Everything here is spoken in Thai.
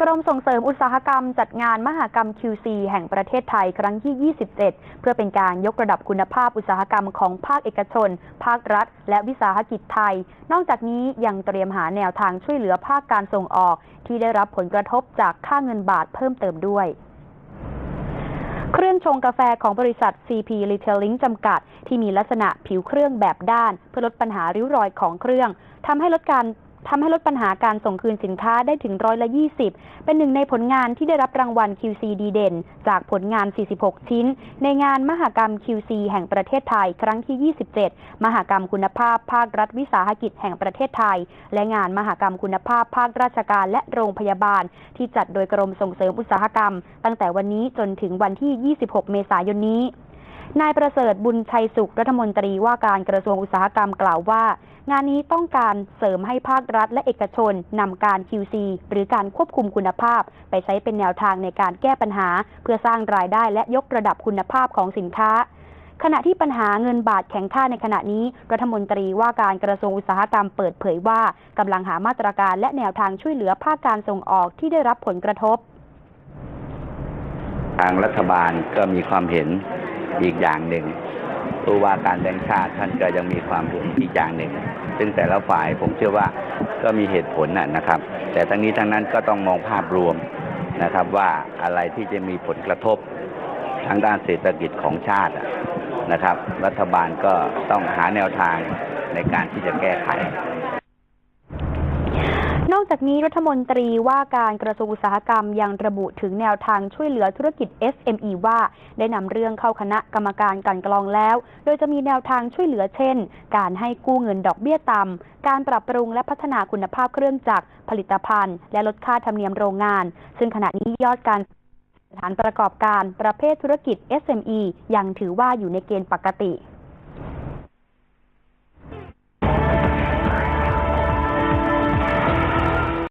กรมส่งเสริมอุตสาหกรรมจัดงานมหกรรม QC แห่งประเทศไทยครั้งที่ 27 เพื่อเป็นการยกระดับคุณภาพอุตสาหกรรมของภาคเอกชน ภาครัฐ และวิสาหกิจไทย นอกจากนี้ยังเตรียมหาแนวทางช่วยเหลือภาคการส่งออก ที่ได้รับผลกระทบจากค่าเงินบาทเพิ่มเติมด้วยเครื่องชงกาแฟของบริษัท CP Retailing จำกัด ที่มีลักษณะผิวเครื่องแบบด้าน เพื่อลดปัญหาริ้วรอยของเครื่องทำให้ลดการ ทำให้ลดปัญหาการส่งคืนสินค้าได้ถึงร้อยละ20 เป็นหนึ่งในผลงานที่ได้รับรางวัล QC ดีเด่น จากผลงาน 46 ชิ้น ในงานมหกรรม QC แห่งประเทศไทย ครั้งที่ 27 มหกรรมคุณภาพภาครัฐวิสาหกิจแห่งประเทศไทย และงานมหกรรมคุณภาพภาคราชการและโรงพยาบาล ที่จัดโดยกรมส่งเสริมอุตสาหกรรม ตั้งแต่วันนี้จนถึงวันที่ 26 เมษายนนี้ นายประเสริฐบุญชัยสุขรัฐมนตรีว่าการกระทรวงอุตสาหกรรมกล่าวว่า งานนี้ต้องการเสริมให้ภาครัฐและเอกชนนำการ QC หรือการควบคุมคุณภาพ ไปใช้เป็นแนวทางในการแก้ปัญหา เพื่อสร้างรายได้และยกระดับคุณภาพของสินค้าขณะที่ปัญหาเงินบาทแข็งค่าในขณะนี้ รัฐมนตรีว่าการกระทรวงอุตสาหกรรมเปิดเผยว่ากำลังหามาตรการและแนวทางช่วยเหลือภาคการส่งออกที่ได้รับผลกระทบ ทางรัฐบาลก็มีความเห็น อีกอย่างหนึ่งผู้ว่าการแบงค์ชาติท่านก็ยังมีความเห็นอีกอย่างหนึ่ง ซึ่งแต่ละฝ่ายผมเชื่อว่าก็มีเหตุผลนะครับ แต่ทั้งนี้ทั้งนั้นก็ต้องมองภาพรวมนะครับว่าอะไรที่จะมีผลกระทบทางด้านเศรษฐกิจของชาตินะครับ รัฐบาลก็ต้องหาแนวทางในการที่จะแก้ไข นอกจากนี้รัฐมนตรีว่าการกระทรวงอุตสาหกรรมยังระบุถึงแนวทางช่วยเหลือธุรกิจ SME ว่าได้นำเรื่องเข้าคณะกรรมการกลันกรองแล้ว โดยจะมีแนวทางช่วยเหลือเช่น การให้กู้เงินดอกเบี้ยต่ำ การปรับปรุงและพัฒนาคุณภาพเครื่องจักรผลิตภัณฑ์ และลดค่าธรรมเนียมโรงงาน ซึ่งขณะนี้ยอดการสถานประกอบการประเภทธุรกิจ SME ยังถือว่าอยู่ในเกณฑ์ปกติ